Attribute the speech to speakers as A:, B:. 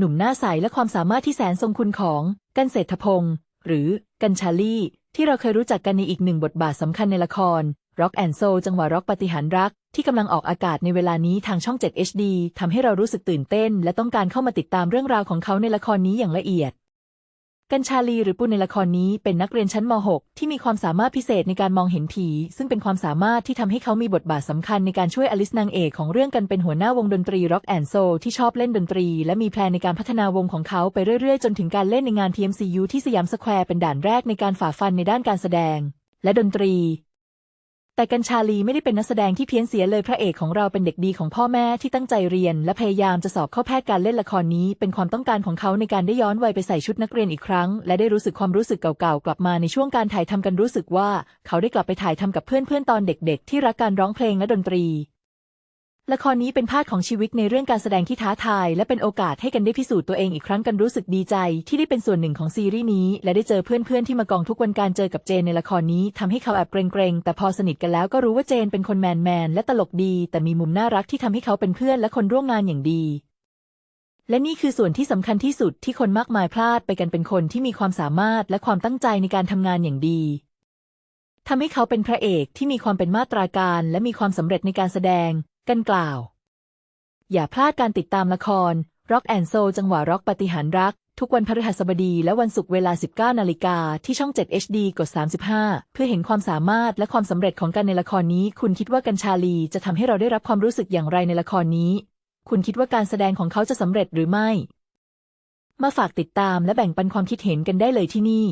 A: หนุ่มหน้าใสและความสามารถที่แสนทรงคุณของกันเศรษฐพงศ์หรือกันชาลี่ ที่เราเคยรู้จักกันในอีกหนึ่งบทบาทสำคัญในละคร Rock and Soul จังหวะร็อกปฏิหารรัก ที่กำลังออกอากาศในเวลานี้ทางช่อง 7 HD ทำให้เรารู้สึกตื่นเต้น และต้องการเข้ามาติดตามเรื่องราวของเขาในละครนี้อย่างละเอียด กัญชาลีหรือปุณในละครนี้เป็นนักเรียนชั้นม .6 ที่มีความสามารถพิเศษในการมองเห็นผี ซึ่งเป็นความสามารถที่ทำให้เขามีบทบาทสำคัญในการช่วยอลิสนางเอกของเรื่องกันเป็นหัวหน้าวงดนตรีร็อกแอนโซที่ชอบเล่นดนตรี และมีแพลนในการพัฒนาวงของเขาไปเรื่อยๆ จนถึงการเล่นในงาน TMCU ที่สยามสแควร์เป็นด่านแรกในการฝ่าฟันในด้านการแสดง และดนตรี แต่กัญชาลีไม่ได้เป็นนักแสดงที่เพี้ยนเสียเลยพระเอกของเราเป็นเด็กดีของพ่อแม่ที่ตั้งใจเรียน และพยายามจะสอบเข้าแพทย์การเล่นละครนี้ เป็นความต้องการของเขาในการได้ย้อนวัยไปใส่ชุดนักเรียนอีกครั้ง และได้รู้สึกความรู้สึกเก่าๆกลับมาในช่วงการถ่ายทำกันรู้สึกว่า เขาได้กลับไปถ่ายทำกับเพื่อนๆตอนเด็กๆ ที่รักการร้องเพลงและดนตรี ละครนี้เป็นภาคของชีวิตในเรื่องการแสดงที่ท้าทาย และเป็นโอกาสให้กันได้พิสูจน์ตัวเองอีกครั้งกันรู้สึกดีใจ ที่ได้เป็นส่วนหนึ่งของซีรีส์นี้ และได้เจอเพื่อนๆที่มากองทุกวันการเจอกับเจนในละครนี้ทำให้เขาแอบเกรงๆแต่พอสนิทกันแล้วก็รู้ว่าเจนเป็นคนแมนๆและตลกดี แต่มีมุมน่ารักที่ทำให้เขาเป็นเพื่อนและคนร่วมงานอย่างดี และนี่คือส่วนที่สำคัญที่สุดที่คนมากมายพลาดไปกันเป็นคนที่มีความสามารถและความตั้งใจในการทำงานอย่างดีทำให้เขาเป็นพระเอกที่มีความเป็นมาตราการ และมีความสำเร็จในการแสดง กันกล่าว อย่าพลาดการติดตามละคร Rock and Soul จังหวะร็อกปฏิหารรัก ทุกวันพฤหัสบดีและวันศุกร์เวลา 19 นาฬิกาที่ช่อง 7 HD กด 35 เพื่อเห็นความสามารถและความสำเร็จของกันในละครนี้ คุณคิดว่ากัญชาลีจะทำให้เราได้รับความรู้สึกอย่างไรในละครนี้ คุณคิดว่าการแสดงของเขาจะสำเร็จหรือไม่ มาฝากติดตามและแบ่งปันความคิดเห็นกันได้เลยที่นี่